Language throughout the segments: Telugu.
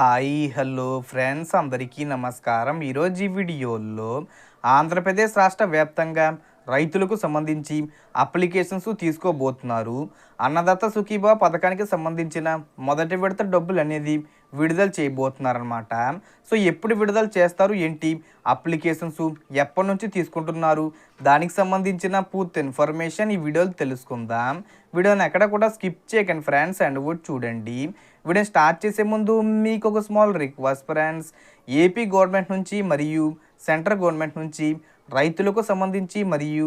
హాయ్ హలో ఫ్రెండ్స్ అందరికీ నమస్కారం. ఈరోజు ఈ వీడియోలో ఆంధ్రప్రదేశ్ రాష్ట్ర వ్యాప్తంగా రైతులకు సంబంధించి అప్లికేషన్స్ తీసుకోబోతున్నారు. అన్నదాత సుఖీబా పథకానికి సంబంధించిన మొదటి విడత డబ్బులు అనేది విడుదల చేయబోతున్నారనమాట సో ఎప్పుడు విడుదల చేస్తారు? ఏంటి? అప్లికేషన్స్ ఎప్పటి నుంచి తీసుకుంటున్నారు? దానికి సంబంధించిన పూర్తి ఇన్ఫర్మేషన్ ఈ వీడియోలు తెలుసుకుందాం. వీడియోని ఎక్కడ కూడా స్కిప్ చేయకండి ఫ్రెండ్స్. అండ్ కూడా చూడండి. వీడియో స్టార్ట్ చేసే ముందు మీకు ఒక small request friends AP government నుంచి మరియు సెంట్రల్ గవర్నమెంట్ నుంచి రైతులకు సంబంధించి మరియు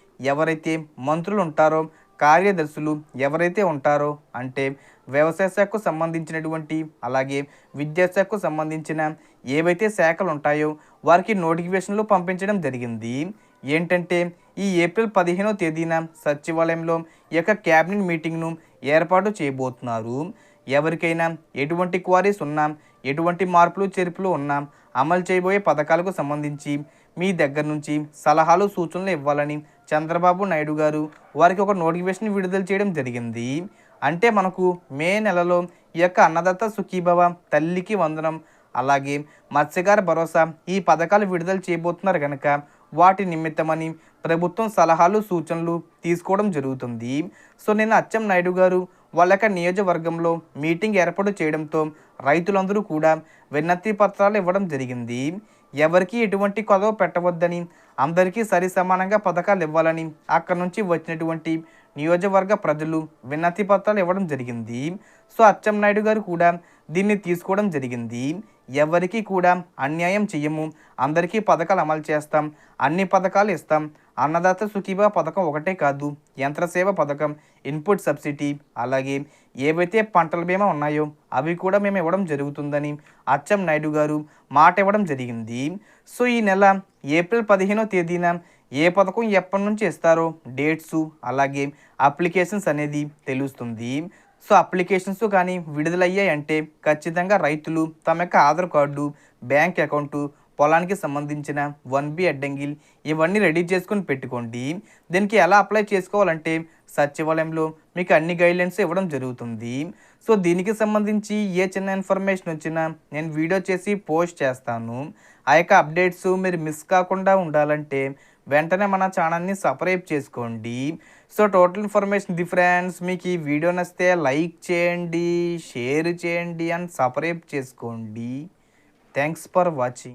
ఎవరైతే మంత్రులు ఉంటారో కార్యదర్శులు ఎవరైతే ఉంటారో అంటే వ్యవసాయ శాఖకు సంబంధించినటువంటి అలాగే విద్యాశాఖకు సంబంధించిన ఏవైతే శాఖలు ఉంటాయో వారికి నోటిఫికేషన్లు పంపించడం జరిగింది. ఏంటంటే ఈ ఏప్రిల్ పదిహేనో తేదీన సచివాలయంలో ఈ యొక్క క్యాబినెట్ మీటింగ్ను ఏర్పాటు చేయబోతున్నారు. ఎవరికైనా ఎటువంటి క్వారీస్ ఉన్నా ఎటువంటి మార్పులు చేర్పులు ఉన్నా అమలు చేయబోయే పథకాలకు సంబంధించి మీ దగ్గర నుంచి సలహాలు సూచనలు ఇవ్వాలని చంద్రబాబు నాయుడు గారు వారికి ఒక నోటిఫికేషన్ విడుదల చేయడం జరిగింది. అంటే మనకు మే నెలలో ఈ యొక్క అన్నదాత సుఖీభవ తల్లికి వందనం అలాగే మత్స్యకార భరోసా ఈ పథకాలు విడుదల చేయబోతున్నారు కనుక వాటి నిమిత్తమని ప్రభుత్వం సలహాలు సూచనలు తీసుకోవడం జరుగుతుంది. సో నేను అచ్చం నాయుడు గారు వాళ్ళ యొక్క నియోజకవర్గంలో మీటింగ్ ఏర్పాటు చేయడంతో రైతులందరూ కూడా విన్నతి పత్రాలు ఇవ్వడం జరిగింది. ఎవరికి ఎటువంటి కొదవ పెట్టవద్దని అందరికీ సరి సమానంగా పథకాలు ఇవ్వాలని అక్కడ నుంచి వచ్చినటువంటి నియోజకవర్గ ప్రజలు విన్నతి పత్రాలు ఇవ్వడం జరిగింది. సో అచ్చెన్నాయుడు నాయుడు గారు కూడా దీన్ని తీసుకోవడం జరిగింది. ఎవరికి కూడా అన్యాయం చెయ్యము అందరికీ పథకాలు అమలు చేస్తాం అన్ని పథకాలు ఇస్తాం అన్నదాత సుఖీభా పథకం ఒకటే కాదు యంత్రసేవ పథకం ఇన్పుట్ సబ్సిడీ అలాగే ఏవైతే పంటల బీమా ఉన్నాయో అవి కూడా మేము ఇవ్వడం జరుగుతుందని అచ్చం నాయుడు గారు మాట ఇవ్వడం జరిగింది. సో ఈ నెల ఏప్రిల్ పదిహేనో తేదీన ఏ పథకం ఎప్పటి నుంచి ఇస్తారో డేట్స్ అలాగే అప్లికేషన్స్ అనేది తెలుస్తుంది. సో అప్లికేషన్స్ కానీ విడుదలయ్యాయి అంటే ఖచ్చితంగా రైతులు తమ యొక్క ఆధార్ కార్డు బ్యాంక్ అకౌంటు పొలానికి సంబంధించిన వన్ బి అడ్డంగిల్ ఇవన్నీ రెడీ చేసుకొని పెట్టుకోండి. దీనికి ఎలా అప్లై చేసుకోవాలంటే సచివాలయంలో మీకు అన్ని గైడ్లైన్స్ ఇవ్వడం జరుగుతుంది. సో దీనికి సంబంధించి ఏ చిన్న ఇన్ఫర్మేషన్ వచ్చినా నేను వీడియో చేసి పోస్ట్ చేస్తాను. ఆ యొక్క అప్డేట్స్ మీరు మిస్ కాకుండా ఉండాలంటే వెంటనే మన ఛానల్ని సబ్స్క్రైబ్ చేసుకోండి. సో టోటల్ ఇన్ఫర్మేషన్ డిఫరెన్స్ మీకు ఈ వీడియో నచ్చితే లైక్ చేయండి షేర్ చేయండి అండ్ సబ్స్క్రైబ్ చేసుకోండి. Thanks for watching.